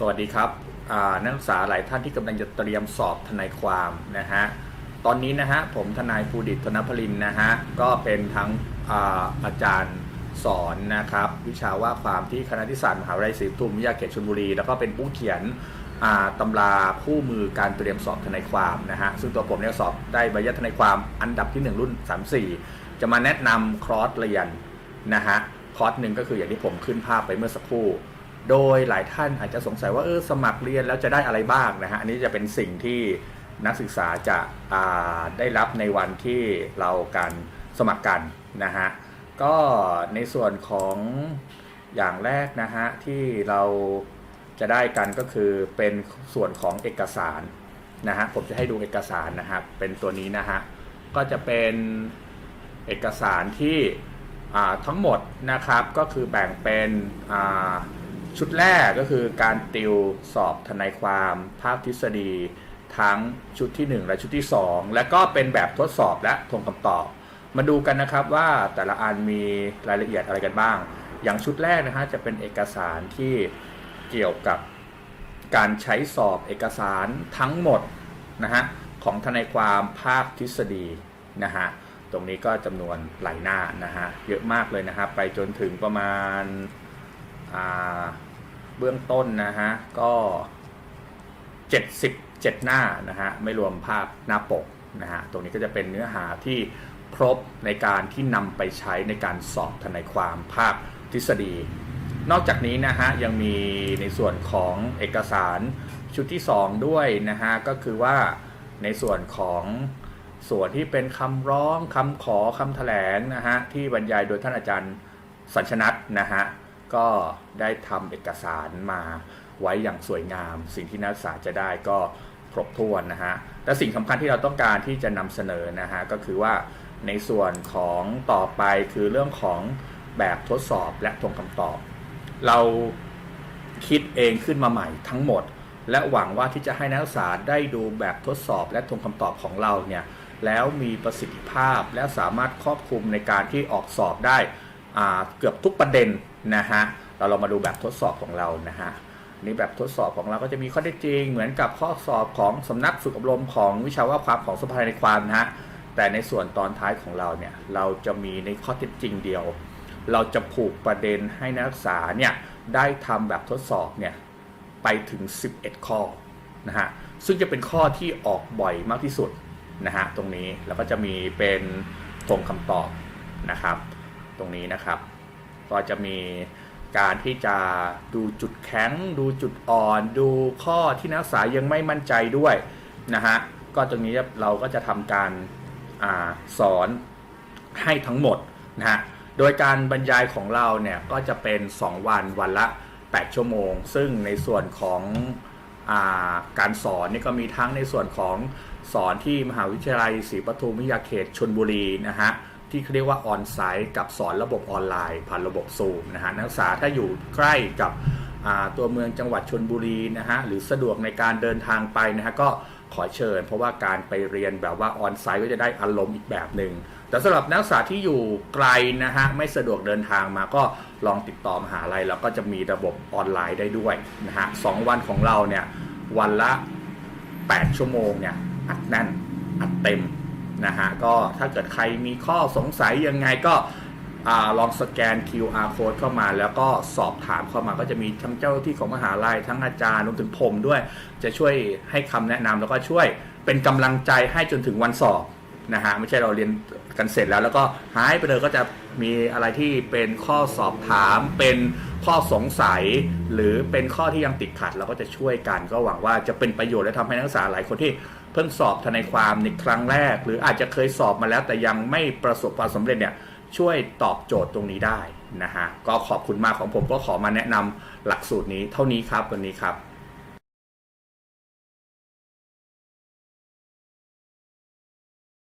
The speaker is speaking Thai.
สวัสดีครับนักศึกษาหลายท่านที่กำลังจะเตรียมสอบทนายความนะฮะตอนนี้นะฮะผมทนายภูดิตธนพลินนะฮะก็เป็นทั้งอาอาจารย์สอนนะครับวิชาว่าความที่คณะนิสสันมหาวิทยาลัยศรีปทุมวิทยาเขตชลบุรี แล้วก็เป็นผู้เขียนอ่าตำราคู่มือการเตรียมสอบทนายความนะฮะซึ่งตัวผมเนี่ยสอบได้ใบยัดทนายความอันดับที่ 1 รุ่น 34 จะมาแนะนำคอร์สเรียนนะฮะคอร์สหนึ่งก็คืออย่างที่ผมขึ้นภาพไปเมื่อสักครู่ โดยหลายท่านอาจจะสงสัยว่าเออสมัครเรียนแล้วจะได้อะไรบ้างนะฮะอันนี้จะเป็นสิ่งที่นักศึกษาจะาได้รับในวันที่เราการสมัครกันนะฮะก็ในส่วนของอย่างแรกนะฮะที่เราจะได้กันก็คือเป็นส่วนของเอกสารนะฮะผมจะให้ดูเอกสารนะครับเป็นตัวนี้นะฮะก็จะเป็นเอกสารที่ทั้งหมดนะครับก็คือแบ่งเป็นอ่า ชุดแรกก็คือการติวสอบทนายความภาคทฤษฎี ทั้งชุดที่ 1 และชุดที่ 2 และก็เป็นแบบทดสอบและทวงคำตอบ มาดูกันนะครับว่าแต่ละอันมีรายละเอียดอะไรกันบ้าง อย่างชุดแรกนะฮะจะเป็นเอกสารที่เกี่ยวกับการใช้สอบเอกสารทั้งหมดนะฮะของทนายความภาคทฤษฎีนะฮะตรงนี้ก็จำนวนหลายหน้านะฮะเยอะมากเลยนะครับไปจนถึงประมาณอ่า เบื้องต้นนะฮะ ก็ 77 หน้านะฮะ ไม่รวมภาพหน้าปกนะฮะ ตรงนี้ก็จะเป็นเนื้อหาที่ครบในการที่นำไปใช้ในการสอบทนายความภาคทฤษฎี นอกจากนี้นะฮะ ยังมีในส่วนของเอกสารชุดที่ 2 ด้วยนะฮะ ก็คือว่าในส่วนของส่วนที่เป็นคำร้องคำขอคำแถลงนะฮะ ที่บรรยายโดยท่านอาจารย์สัญชนัทนะฮะ ก็ได้ทำเอกสารมาไว้อย่างสวยงาม สิ่งที่นักศึกษาจะได้ก็ครบถ้วนนะฮะแต่สิ่งสำคัญที่เราต้องการที่จะนำเสนอนะฮะก็คือว่าในส่วนของต่อไปคือเรื่องของแบบทดสอบและทวงคำตอบ เราคิดเองขึ้นมาใหม่ทั้งหมด และหวังว่าที่จะให้นักศึกษาได้ดูแบบทดสอบและทวงคำตอบของเราเนี่ยแล้วมีประสิทธิภาพและสามารถครอบคลุมในการที่ออกสอบได้เกือบทุกประเด็น นะฮะเราลองมาดูแบบทดสอบของเรานะฮะนี่แบบทดสอบของเราก็จะมีข้อเท็จจริง เหมือนกับข้อสอบของสำนักฝึกอบรมของวิชาว่าความของสภาในความนะฮะแต่ในส่วนตอนท้ายของเราเนี่ยเราจะมีในข้อเท็จจริงเดียว เราจะผูกประเด็นให้นักศึกษาเนี่ยได้ทำแบบทดสอบเนี่ยไปถึง 11 ข้อนะฮะซึ่งจะเป็นข้อที่ออกบ่อยมากที่สุดนะฮะตรงนี้แล้วก็จะมีเป็นตรงคำตอบนะครับ ตรงนี้นะครับ ก็จะมีการที่จะดูจุดแข็ง ดูจุดอ่อน ดูข้อที่นักศึกษายังไม่มั่นใจด้วยนะฮะก็ตรงนี้เราก็จะทำการอาสอนให้ทั้งหมดนะฮะโดยการบรรยายของเราเนี่ยก็จะเป็น 2 วันวันละ 8 ชั่วโมง ซึ่งในส่วนของอาการสอนนี่ก็มีทั้งในส่วนของสอนที่มหาวิทยาลัยศรีปทุมวิทยาเขตชนบุรีนะฮะ ที่เขาเรียกว่าออนไซต์กับสอนระบบออนไลน์ผ่านระบบซูมนะฮะนักศึกษาถ้าอยู่ใกล้กับตัวเมืองจังหวัดชนบุรีนะฮะหรือสะดวกในการเดินทางไปนะฮะก็ขอเชิญ เพราะว่าการไปเรียนแบบว่าออนไซต์ก็จะได้อารมณ์อีกแบบหนึ่งแต่สำหรับนักศึกษาที่อยู่ไกลนะฮะไม่สะดวกเดินทางมาก็ลองติดต่อมหาลัยแล้วก็จะมีระบบออนไลน์ได้ด้วยนะฮะสองวันของเราเนี่ยวันละ 8 ชั่วโมงเนี่ยอัดแน่นอัดเต็ม นะฮะก็ถ้าเกิดใครมีข้อสงสัยยังไงก็อลองสแกน QR code เข้ามา แล้วก็สอบถามเข้ามาก็จะมีทั้งเจ้าหน้าที่ของมหาลัยทั้งอาจารย์รวมถึงผมด้วย จะช่วยให้คำแนะนำแล้วก็ช่วยเป็นกำลังใจให้จนถึงวันสอบนะฮะไม่ใช่เราเรียนกันเสร็จแล้ว แล้วก็หายไปเลยก็จะมีอะไรที่เป็นข้อสอบถาม เป็นข้อสงสัย หรือเป็นข้อที่ยังติดขัด เราก็จะช่วยกันก็หวังว่าจะเป็นประโยชน์และทำให้นักศึกษาหลายคนที่ พิ่งสอบทนายความในครั้งแรก หรืออาจจะเคยสอบมาแล้วแต่ยังไม่ประสบความสำเร็จเนี่ยช่วยตอบโจทย์ตรงนี้ได้นะฮะก็ขอบคุณมากของผมก็ขอมาแนะนำหลักสูตรนี้เท่านี้ครับวันนี้ครับ